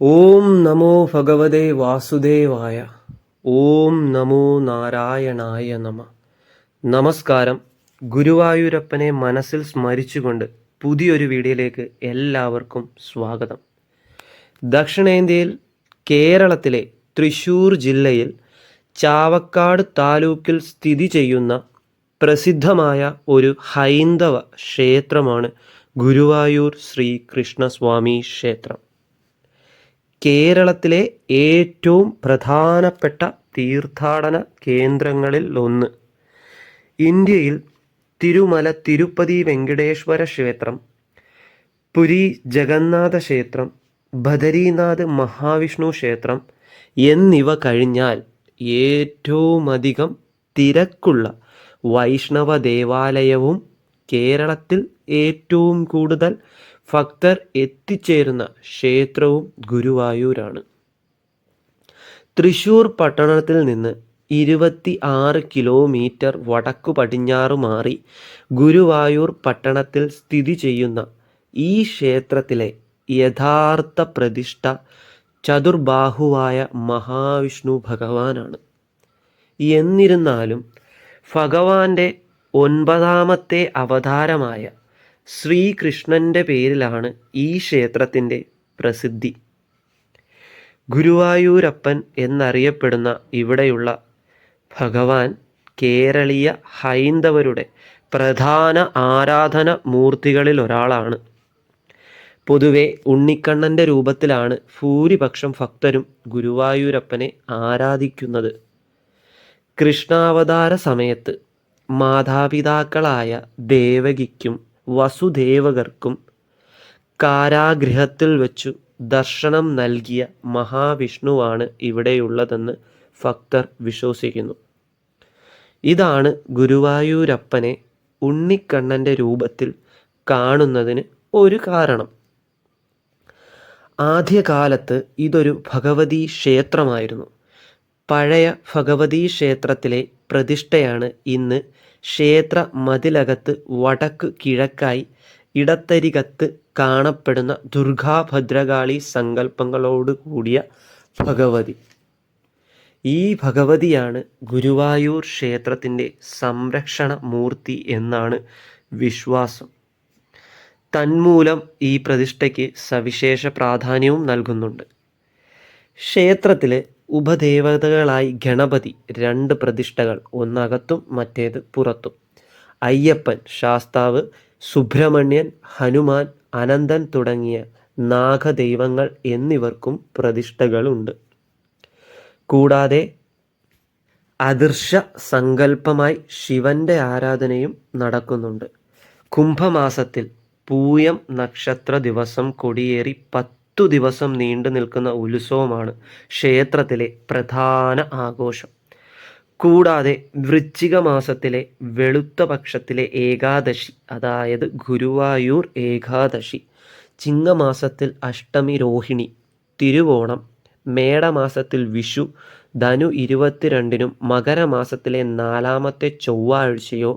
ഓം നമോ ഭഗവതേ വാസുദേവായ. ഓം നമോ നാരായണായ നമ. നമസ്കാരം. ഗുരുവായൂരപ്പനെ മനസ്സിൽ സ്മരിച്ചുകൊണ്ട് പുതിയൊരു വീഡിയോയിലേക്ക് എല്ലാവർക്കും സ്വാഗതം. ദക്ഷിണേന്ത്യയിൽ കേരളത്തിലെ തൃശൂർ ജില്ലയിൽ ചാവക്കാട് താലൂക്കിൽ സ്ഥിതി ചെയ്യുന്ന പ്രസിദ്ധമായ ഒരു ഹൈന്ദവ ക്ഷേത്രമാണ് ഗുരുവായൂർ ശ്രീകൃഷ്ണസ്വാമി ക്ഷേത്രം. കേരളത്തിലെ ഏറ്റവും പ്രധാനപ്പെട്ട തീർത്ഥാടന കേന്ദ്രങ്ങളിൽ ഒന്ന്. ഇന്ത്യയിൽ തിരുമല തിരുപ്പതി വെങ്കടേശ്വര ക്ഷേത്രം പുരി ജഗന്നാഥ ക്ഷേത്രം ബദരീനാഥ് മഹാവിഷ്ണു ക്ഷേത്രം എന്നിവ കഴിഞ്ഞാൽ ഏറ്റവുമധികം തിരക്കുള്ള വൈഷ്ണവ ദേവാലയവും കേരളത്തിൽ ഏറ്റവും കൂടുതൽ ഭക്തർ എത്തിച്ചേരുന്ന ക്ഷേത്രവും ഗുരുവായൂരാണ്. തൃശൂർ പട്ടണത്തിൽ നിന്ന് ഇരുപത്തി ആറ് കിലോമീറ്റർ വടക്കു പടിഞ്ഞാറ് മാറി ഗുരുവായൂർ പട്ടണത്തിൽ സ്ഥിതി ചെയ്യുന്ന ഈ ക്ഷേത്രത്തിലെ യഥാർത്ഥ പ്രതിഷ്ഠ ചതുർബാഹുവായ മഹാവിഷ്ണു ഭഗവാനാണ്. എന്നിരുന്നാലും ഭഗവാന്റെ ഒൻപതാമത്തെ അവതാരമായ ശ്രീകൃഷ്ണന്റെ പേരിലാണ് ഈ ക്ഷേത്രത്തിന്റെ പ്രസിദ്ധി. ഗുരുവായൂരപ്പൻ എന്നറിയപ്പെടുന്ന ഇവിടെയുള്ള ഭഗവാൻ കേരളീയ ഹൈന്ദവരുടെ പ്രധാന ആരാധന മൂർത്തികളിൽ ഒരാളാണ്. പൊതുവെ ഉണ്ണിക്കണ്ണന്റെ രൂപത്തിലാണ് ഭൂരിപക്ഷം ഭക്തരും ഗുരുവായൂരപ്പനെ ആരാധിക്കുന്നത്. കൃഷ്ണാവതാര സമയത്ത് മാതാപിതാക്കളായ ദേവകിക്കും വസുദേവകർക്കും കാരാഗൃഹത്തിൽ വെച്ചു ദർശനം നൽകിയ മഹാവിഷ്ണുവാണ് ഇവിടെയുള്ളതെന്ന് ഭക്തർ വിശ്വസിക്കുന്നു. ഇതാണ് ഗുരുവായൂരപ്പനെ ഉണ്ണിക്കണ്ണന്റെ രൂപത്തിൽ കാണുന്നതിന് ഒരു കാരണം. ആദ്യകാലത്ത് ഇതൊരു ഭഗവതി ക്ഷേത്രമായിരുന്നു. പഴയ ഭഗവതി ക്ഷേത്രത്തിലെ പ്രതിഷ്ഠയാണ് ഇന്ന്. ക്ഷേത്ര മതിലകത്ത് വടക്ക് കിഴക്കായി ഇടത്തരികത്ത് കാണപ്പെടുന്ന ദുർഗാഭദ്രകാളി സങ്കല്പങ്ങളോട് കൂടിയ ഭഗവതി. ഈ ഭഗവതിയാണ് ഗുരുവായൂർ ക്ഷേത്രത്തിന്റെ സംരക്ഷണ മൂർത്തി എന്നാണ് വിശ്വാസം. തന്മൂലം ഈ പ്രതിഷ്ഠയ്ക്ക് സവിശേഷ പ്രാധാന്യവും നൽകുന്നുണ്ട്. ക്ഷേത്രത്തിൽ ഉപദേവതകളായി ഗണപതി രണ്ട് പ്രതിഷ്ഠകൾ ഒന്നകത്തും മറ്റേത് പുറത്തും. അയ്യപ്പൻ ശാസ്താവ് സുബ്രഹ്മണ്യൻ ഹനുമാൻ അനന്തൻ തുടങ്ങിയ നാഗദൈവങ്ങൾ എന്നിവർക്കും പ്രതിഷ്ഠകളുണ്ട്. കൂടാതെ അദൃശ്യ സങ്കല്പമായി ശിവന്റെ ആരാധനയും നടക്കുന്നുണ്ട്. കുംഭമാസത്തിൽ പൂയം നക്ഷത്ര ദിവസം കൊടിയേറി പത്തു ദിവസം നീണ്ടു നിൽക്കുന്ന ഉത്സവമാണ് ക്ഷേത്രത്തിലെ പ്രധാന ആഘോഷം. കൂടാതെ വൃശ്ചിക മാസത്തിലെ വെളുത്ത പക്ഷത്തിലെ ഏകാദശി അതായത് ഗുരുവായൂർ ഏകാദശി ചിങ്ങമാസത്തിൽ അഷ്ടമി രോഹിണി തിരുവോണം മേടമാസത്തിൽ വിഷു ധനു ഇരുപത്തിരണ്ടിനും മകരമാസത്തിലെ നാലാമത്തെ ചൊവ്വാഴ്ചയോ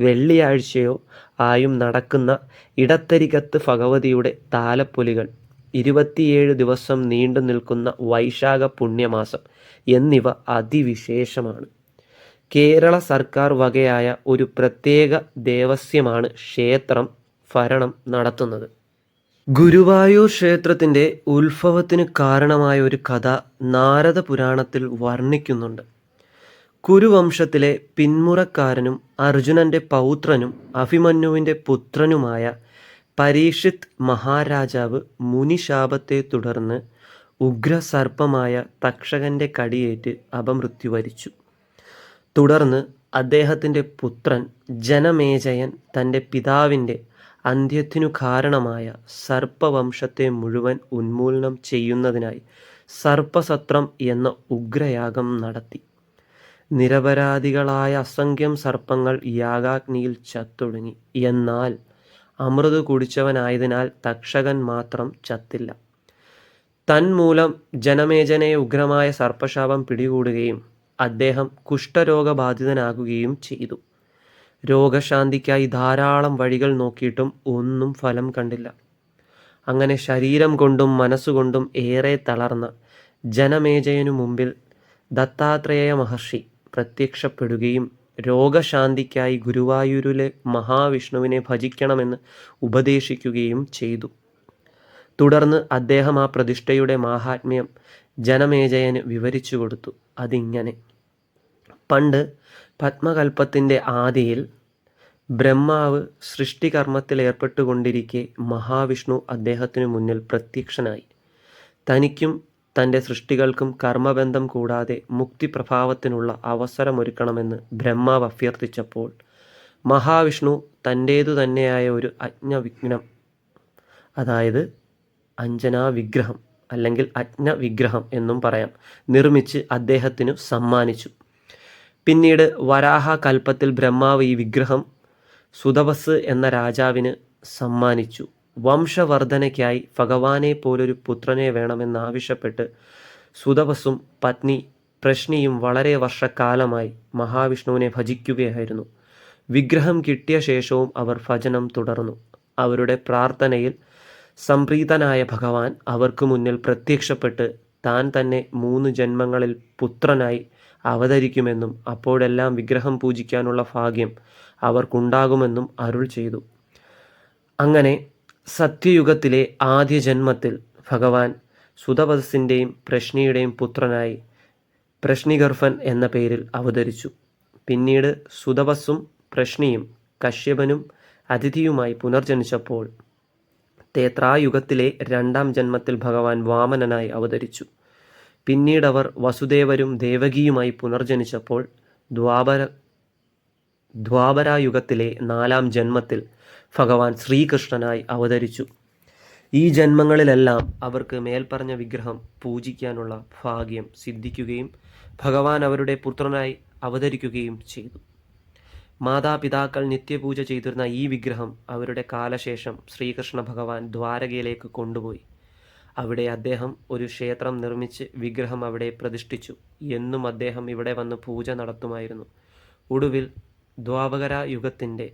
വെള്ളിയാഴ്ചയോ ആയും നടക്കുന്ന ഇടത്തരികത്ത് ഭഗവതിയുടെ താലപ്പൊലികൾ. ഇരുപത്തിയേഴ് ദിവസം നീണ്ടു നിൽക്കുന്ന വൈശാഖ പുണ്യമാസം എന്നിവ അതിവിശേഷമാണ്. കേരള സർക്കാർ വകയായ ഒരു പ്രത്യേക ദേവസ്യമാണ് ക്ഷേത്രം ഭരണം നടത്തുന്നത്. ഗുരുവായൂർ ക്ഷേത്രത്തിന്റെ ഉത്ഭവത്തിന് കാരണമായ ഒരു കഥ നാരദ പുരാണത്തിൽ വർണിക്കുന്നുണ്ട്. കുരുവംശത്തിലെ പിന്മുറക്കാരനും അർജുനന്റെ പൗത്രനും അഭിമന്യുവിന്റെ പുത്രനുമായ പരീക്ഷിത് മഹാരാജാവ് മുനിശാപത്തെ തുടർന്ന് ഉഗ്രസർപ്പമായ തക്ഷകന്റെ കടിയേറ്റ് അപമൃത്യു വരിച്ചു തുടർന്ന് അദ്ദേഹത്തിന്റെ പുത്രൻ ജനമേജയൻ തന്റെ പിതാവിന്റെ അന്ത്യത്തിനു കാരണമായ സർപ്പവംശത്തെ മുഴുവൻ ഉന്മൂലനം ചെയ്യുന്നതിനായി സർപ്പസത്രം എന്ന ഉഗ്രയാഗം നടത്തി. നിരപരാധികളായ അസംഖ്യം സർപ്പങ്ങൾ യാഗാഗ്നിയിൽ ചത്തൊടുങ്ങി. എന്നാൽ അമൃത് കുടിച്ചവനായതിനാൽ തക്ഷകൻ മാത്രം ചത്തില്ല. തന്മൂലം ജനമേജനെ ഉഗ്രമായ സർപ്പശാപം പിടികൂടുകയും അദ്ദേഹം കുഷ്ഠരോഗബാധിതനാകുകയും ചെയ്തു. രോഗശാന്തിക്കായി ധാരാളം വഴികൾ നോക്കിയിട്ടും ഒന്നും ഫലം കണ്ടില്ല. അങ്ങനെ ശരീരം കൊണ്ടും മനസ്സുകൊണ്ടും ഏറെ തളർന്ന ജനമേജയനു മുമ്പിൽ ദത്താത്രേയ മഹർഷി പ്രത്യക്ഷപ്പെടുകയും രോഗശാന്തിക്കായി ഗുരുവായൂരിലെ മഹാവിഷ്ണുവിനെ ഭജിക്കണമെന്ന് ഉപദേശിക്കുകയും ചെയ്തു. തുടർന്ന് അദ്ദേഹം ആ പ്രതിഷ്ഠയുടെ മാഹാത്മ്യം ജനമേജയന് വിവരിച്ചു കൊടുത്തു. അതിങ്ങനെ. പണ്ട് പത്മകൽപ്പത്തിന്റെ ആദിയിൽ ബ്രഹ്മാവ് സൃഷ്ടികർമ്മത്തിൽ ഏർപ്പെട്ടുകൊണ്ടിരിക്കെ മഹാവിഷ്ണു അദ്ദേഹത്തിനു മുന്നിൽ പ്രത്യക്ഷനായി. തനിക്കും തന്റെ സൃഷ്ടികൾക്കും കർമ്മബന്ധം കൂടാതെ മുക്തിപ്രഭാവത്തിനുള്ള അവസരമൊരുക്കണമെന്ന് ബ്രഹ്മാവ് അഭ്യർത്ഥിച്ചപ്പോൾ മഹാവിഷ്ണു തന്റേതു തന്നെയായ ഒരു അജ്ഞവിഘ്നം അതായത് അഞ്ജനാ വിഗ്രഹം അല്ലെങ്കിൽ അജ്ഞവിഗ്രഹം എന്നും പറയാം നിർമ്മിച്ച് അദ്ദേഹത്തിനു സമ്മാനിച്ചു. പിന്നീട് വരാഹ കൽപ്പത്തിൽ ബ്രഹ്മാവ് ഈ വിഗ്രഹം സുതപസ് എന്ന രാജാവിന് സമ്മാനിച്ചു. വംശവർധനയ്ക്കായി ഭഗവാനെ പോലൊരു പുത്രനെ വേണമെന്നാവശ്യപ്പെട്ട് സുതപസും പത്നി പ്രശ്നിയും വളരെ വർഷക്കാലമായി മഹാവിഷ്ണുവിനെ ഭജിക്കുകയായിരുന്നു. വിഗ്രഹം കിട്ടിയ ശേഷവും അവർ ഭജനം തുടർന്നു. അവരുടെ പ്രാർത്ഥനയിൽ സംപ്രീതനായ ഭഗവാൻ അവർക്ക് മുന്നിൽ പ്രത്യക്ഷപ്പെട്ട് താൻ തന്നെ മൂന്ന് ജന്മങ്ങളിൽ പുത്രനായി അവതരിക്കുമെന്നും അപ്പോഴെല്ലാം വിഗ്രഹം പൂജിക്കാനുള്ള ഭാഗ്യം അവർക്കുണ്ടാകുമെന്നും അരുൾ ചെയ്തു. അങ്ങനെ സത്യയുഗത്തിലെ ആദ്യ ജന്മത്തിൽ ഭഗവാൻ സുതപസിന്റെയും പ്രശ്നിയുടെയും പുത്രനായി പ്രശ്നിഗർഭൻ എന്ന പേരിൽ അവതരിച്ചു. പിന്നീട് സുതപസ്സും പ്രശ്നിയും കശ്യപനും അതിഥിയുമായി പുനർജനിച്ചപ്പോൾ തേത്രായുഗത്തിലെ രണ്ടാം ജന്മത്തിൽ ഭഗവാൻ വാമനനായി അവതരിച്ചു. പിന്നീടവർ വസുദേവരും ദേവകിയുമായി പുനർജനിച്ചപ്പോൾ ദ്വാപര ദ്വാപരായുഗത്തിലെ നാലാം ജന്മത്തിൽ ഭഗവാൻ ശ്രീകൃഷ്ണനായി അവതരിച്ചു. ഈ ജന്മങ്ങളിലെല്ലാം അവർക്ക് മേൽപ്പറഞ്ഞ വിഗ്രഹം പൂജിക്കാനുള്ള ഭാഗ്യം സിദ്ധിക്കുകയും ഭഗവാൻ അവരുടെ പുത്രനായി അവതരിക്കുകയും ചെയ്തു. മാതാപിതാക്കൾ നിത്യപൂജ ചെയ്തിരുന്ന ഈ വിഗ്രഹം അവരുടെ കാലശേഷം ശ്രീകൃഷ്ണ ഭഗവാൻ ദ്വാരകയിലേക്ക് കൊണ്ടുപോയി. അവിടെ അദ്ദേഹം ഒരു ക്ഷേത്രം നിർമ്മിച്ച് വിഗ്രഹം അവിടെ പ്രതിഷ്ഠിച്ചു എന്നും അദ്ദേഹം ഇവിടെ വന്ന് പൂജ നടത്തുമായിരുന്നു. ഒടുവിൽ ദ്വാപകര യുഗത്തിന്റെ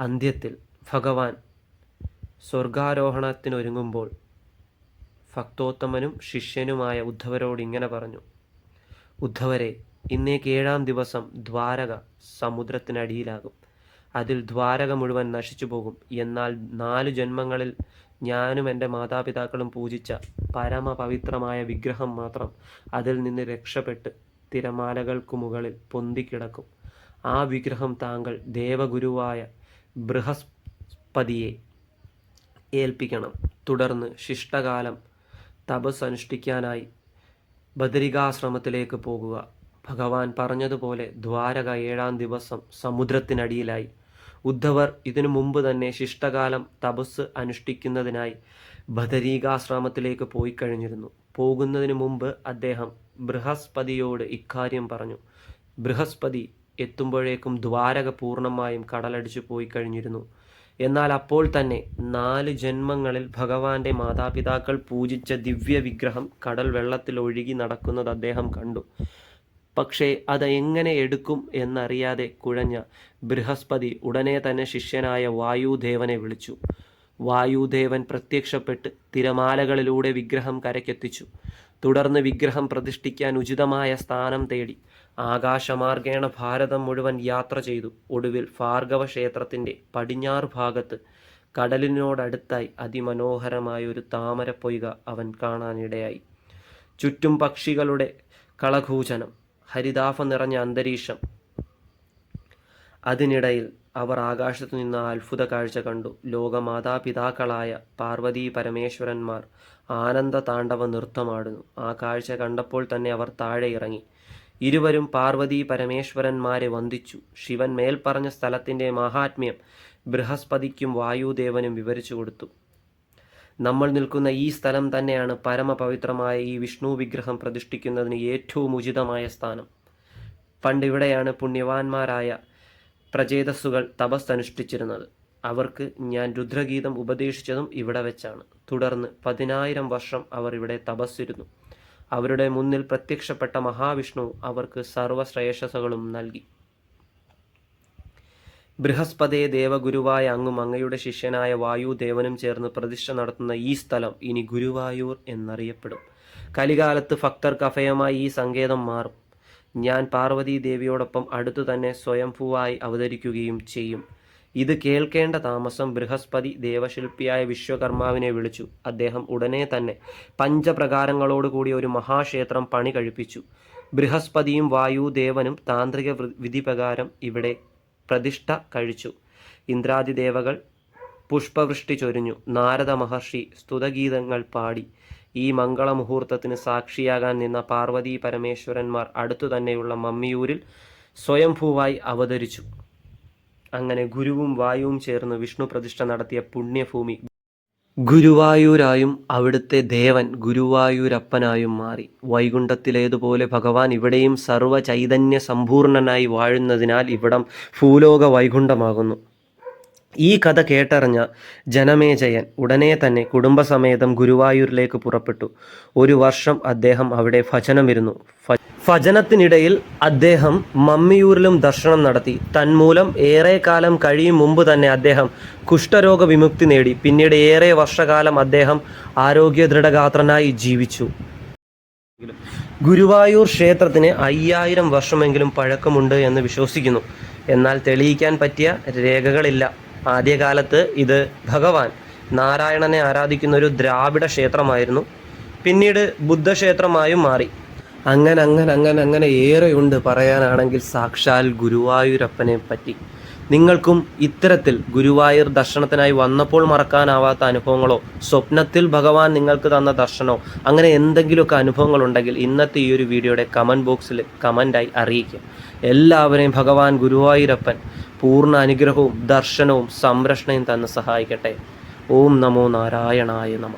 അന്ത്യത്തിൽ ഭഗവാൻ സ്വർഗാരോഹണത്തിനൊരുങ്ങുമ്പോൾ ഭക്തോത്തമനും ശിഷ്യനുമായ ഉദ്ധവരോട് ഇങ്ങനെ പറഞ്ഞു ഉദ്ധവരെ ഇന്നേക്ക് ഏഴാം ദിവസം ദ്വാരക സമുദ്രത്തിനടിയിലാകും. അതിൽ ദ്വാരക മുഴുവൻ നശിച്ചു പോകും. എന്നാൽ നാലു ജന്മങ്ങളിൽ ഞാനും എന്റെ മാതാപിതാക്കളും പൂജിച്ച പരമപവിത്രമായ വിഗ്രഹം മാത്രം അതിൽ നിന്ന് രക്ഷപ്പെട്ട് തിരമാലകൾക്കു മുകളിൽ പൊന്തിക്കിടക്കും. ആ വിഗ്രഹം താങ്കൾ ദേവഗുരുവായ ബൃഹസ്പതിയെ ഏൽപ്പിക്കണം. തുടർന്ന് ശിഷ്ടകാലം തപസ് അനുഷ്ഠിക്കാനായി ബദരികാശ്രമത്തിലേക്ക് പോകുക. ഭഗവാൻ പറഞ്ഞതുപോലെ ദ്വാരക ഏഴാം ദിവസം സമുദ്രത്തിനടിയിലായി. ഉദ്ധവർ ഇതിനു മുമ്പ് തന്നെ ശിഷ്ടകാലം തപസ് അനുഷ്ഠിക്കുന്നതിനായി ബദരീകാശ്രമത്തിലേക്ക് പോയി കഴിഞ്ഞിരുന്നു. പോകുന്നതിന് മുമ്പ് അദ്ദേഹം ബൃഹസ്പതിയോട് ഇക്കാര്യം പറഞ്ഞു. ബൃഹസ്പതി എത്തുമ്പോഴേക്കും ദ്വാരക പൂർണമായും കടലടിച്ചു പോയി കഴിഞ്ഞിരുന്നു. എന്നാൽ അപ്പോൾ തന്നെ നാല് ജന്മങ്ങളിൽ ഭഗവാന്റെ മാതാപിതാക്കൾ പൂജിച്ച ദിവ്യ വിഗ്രഹം കടൽ വെള്ളത്തിൽ ഒഴുകി നടക്കുന്നത് അദ്ദേഹം കണ്ടു. പക്ഷേ അത് എങ്ങനെ എടുക്കും എന്നറിയാതെ കുഴഞ്ഞ ബൃഹസ്പതി ഉടനെ തന്നെ ശിഷ്യനായ വായുദേവനെ വിളിച്ചു. വായുദേവൻ പ്രത്യക്ഷപ്പെട്ട് തിരമാലകളിലൂടെ വിഗ്രഹം കരയ്ക്കെത്തിച്ചു. തുടർന്ന് വിഗ്രഹം പ്രതിഷ്ഠിക്കാൻ ഉചിതമായ സ്ഥാനം തേടി ആകാശമാർഗേണ ഭാരതം മുഴുവൻ യാത്ര ചെയ്തു. ഒടുവിൽ ഭാർഗവ ക്ഷേത്രത്തിന്റെ പടിഞ്ഞാറ് ഭാഗത്ത് കടലിനോടടുത്തായി അതിമനോഹരമായ ഒരു താമരപ്പൊയ്ക അവൻ കാണാനിടയായി. ചുറ്റും പക്ഷികളുടെ കളകൂചനം ഹരിതാഫ നിറഞ്ഞ അന്തരീക്ഷം. അതിനിടയിൽ അവർ ആകാശത്തു നിന്ന് അത്ഭുത കാഴ്ച കണ്ടു. ലോകമാതാപിതാക്കളായ പാർവതി പരമേശ്വരന്മാർ ആനന്ദ താണ്ഡവ നൃത്തമാടുന്നു. ആ കാഴ്ച കണ്ടപ്പോൾ തന്നെ അവർ താഴെ ഇറങ്ങി. ഇരുവരും പാർവതി പരമേശ്വരന്മാരെ വന്ദിച്ചു. ശിവൻ മേൽപ്പറഞ്ഞ സ്ഥലത്തിന്റെ മഹാത്മ്യം ബൃഹസ്പതിക്കും വായുദേവനും വിവരിച്ചു കൊടുത്തു. നമ്മൾ നിൽക്കുന്ന ഈ സ്ഥലം തന്നെയാണ് പരമപവിത്രമായ ഈ വിഷ്ണു വിഗ്രഹം പ്രതിഷ്ഠിക്കുന്നതിന് ഏറ്റവും ഉചിതമായ സ്ഥാനം. പണ്ട് ഇവിടെയാണ് പുണ്യവാന്മാരായ പ്രചേതസ്സുകൾ തപസ് അനുഷ്ഠിച്ചിരുന്നത്. അവർക്ക് ഞാൻ രുദ്രഗീതം ഉപദേശിച്ചതും ഇവിടെ വെച്ചാണ്. തുടർന്ന് പതിനായിരം വർഷം അവർ ഇവിടെ തപസ്സിരുന്നു. അവരുടെ മുന്നിൽ പ്രത്യക്ഷപ്പെട്ട മഹാവിഷ്ണു അവർക്ക് സർവശ്രേയസകളും നൽകി. ബൃഹസ്പതേ ദേവഗുരുവായ അങ്ങും അങ്ങയുടെ ശിഷ്യനായ വായുദേവനും ചേർന്ന് പ്രതിഷ്ഠ നടത്തുന്ന ഈ സ്ഥലം ഇനി ഗുരുവായൂർ എന്നറിയപ്പെടും. കലികാലത്ത് ഭക്തർക്ക് കഫയമായി ഈ സങ്കേതം മാറും. ഞാൻ പാർവതീ ദേവിയോടൊപ്പം അടുത്തു തന്നെ സ്വയംഭൂവായി അവതരിക്കുകയും ചെയ്യും. ഇത് കേൾക്കേണ്ട താമസം ബൃഹസ്പതി ദേവശില്പിയായ വിശ്വകർമാവിനെ വിളിച്ചു. അദ്ദേഹം ഉടനെ തന്നെ പഞ്ചപ്രകാരങ്ങളോട് കൂടിയ ഒരു മഹാക്ഷേത്രം പണി കഴിപ്പിച്ചു. ബൃഹസ്പതിയും വായുദേവനും താന്ത്രിക വിധി വിധിപ്രകാരം ഇവിടെ പ്രതിഷ്ഠ കഴിച്ചു. ഇന്ദ്രാദിദേവകൾ പുഷ്പവൃഷ്ടി ചൊരിഞ്ഞു. നാരദ മഹർഷി സ്തുതഗീതങ്ങൾ പാടി. ഈ മംഗളമുഹൂർത്തത്തിന് സാക്ഷിയാകാൻ നിന്ന പാർവതി പരമേശ്വരന്മാർ അടുത്തു തന്നെയുള്ള മമ്മിയൂരിൽ സ്വയംഭൂവായി അവതരിച്ചു. അങ്ങനെ ഗുരുവും വായുവും ചേർന്ന് വിഷ്ണു പ്രതിഷ്ഠ നടത്തിയ പുണ്യഭൂമി. ഗുരുവായൂരായും അവിടുത്തെ ദേവൻ ഗുരുവായൂരപ്പനായും മാറി. വൈകുണ്ഠത്തിലേതുപോലെ ഭഗവാൻ ഇവിടെയും സർവ ചൈതന്യ സമ്പൂർണനായി വാഴുന്നതിനാൽ ഇവിടം ഭൂലോക വൈകുണ്ഠമാകുന്നു. ഈ കഥ കേട്ടറിഞ്ഞ ജനമേജയൻ ഉടനെ തന്നെ കുടുംബസമേതം ഗുരുവായൂരിലേക്ക് പുറപ്പെട്ടു. ഒരു വർഷം അദ്ദേഹം അവിടെ ഭജനമിരുന്നു. ഭജനത്തിനിടയിൽ അദ്ദേഹം മമ്മിയൂരിലും ദർശനം നടത്തി. തന്മൂലം ഏറെ കാലം കഴിയും മുമ്പ് തന്നെ അദ്ദേഹം കുഷ്ഠരോഗ വിമുക്തി നേടി. പിന്നീട് ഏറെ വർഷകാലം അദ്ദേഹം ആരോഗ്യ ദൃഢഗാത്രനായി ജീവിച്ചു. ഗുരുവായൂർ ക്ഷേത്രത്തിന് അയ്യായിരം വർഷമെങ്കിലും പഴക്കമുണ്ട് എന്ന് വിശ്വസിക്കുന്നു. എന്നാൽ തെളിയിക്കാൻ പറ്റിയ രേഖകളില്ല. ആദ്യകാലത്ത് ഇത് ഭഗവാൻ നാരായണനെ ആരാധിക്കുന്ന ഒരു ദ്രാവിഡ ക്ഷേത്രമായിരുന്നു. പിന്നീട് ബുദ്ധക്ഷേത്രമായും മാറി. അങ്ങനെ അങ്ങനെ അങ്ങനെ അങ്ങനെ ഏറെയുണ്ട് പറയാനാണെങ്കിൽ സാക്ഷാൽ ഗുരുവായൂരപ്പനെ പറ്റി നിങ്ങൾക്കും ഇത്തരത്തിൽ ഗുരുവായൂർ ദർശനത്തിനായി വന്നപ്പോൾ മറക്കാനാവാത്ത അനുഭവങ്ങളോ സ്വപ്നത്തിൽ ഭഗവാൻ നിങ്ങൾക്ക് തന്ന ദർശനമോ അങ്ങനെ എന്തെങ്കിലുമൊക്കെ അനുഭവങ്ങൾ ഉണ്ടെങ്കിൽ ഇന്നത്തെ ഈ ഒരു വീഡിയോയുടെ കമന്റ് ബോക്സിൽ കമന്റായി അറിയിക്കുക. എല്ലാവരെയും ഭഗവാൻ ഗുരുവായൂരപ്പൻ പൂർണ അനുഗ്രഹവും ദർശനവും സംരക്ഷണയും തന്ന് സഹായിക്കട്ടെ. ഓം നമോ നാരായണായ നമ.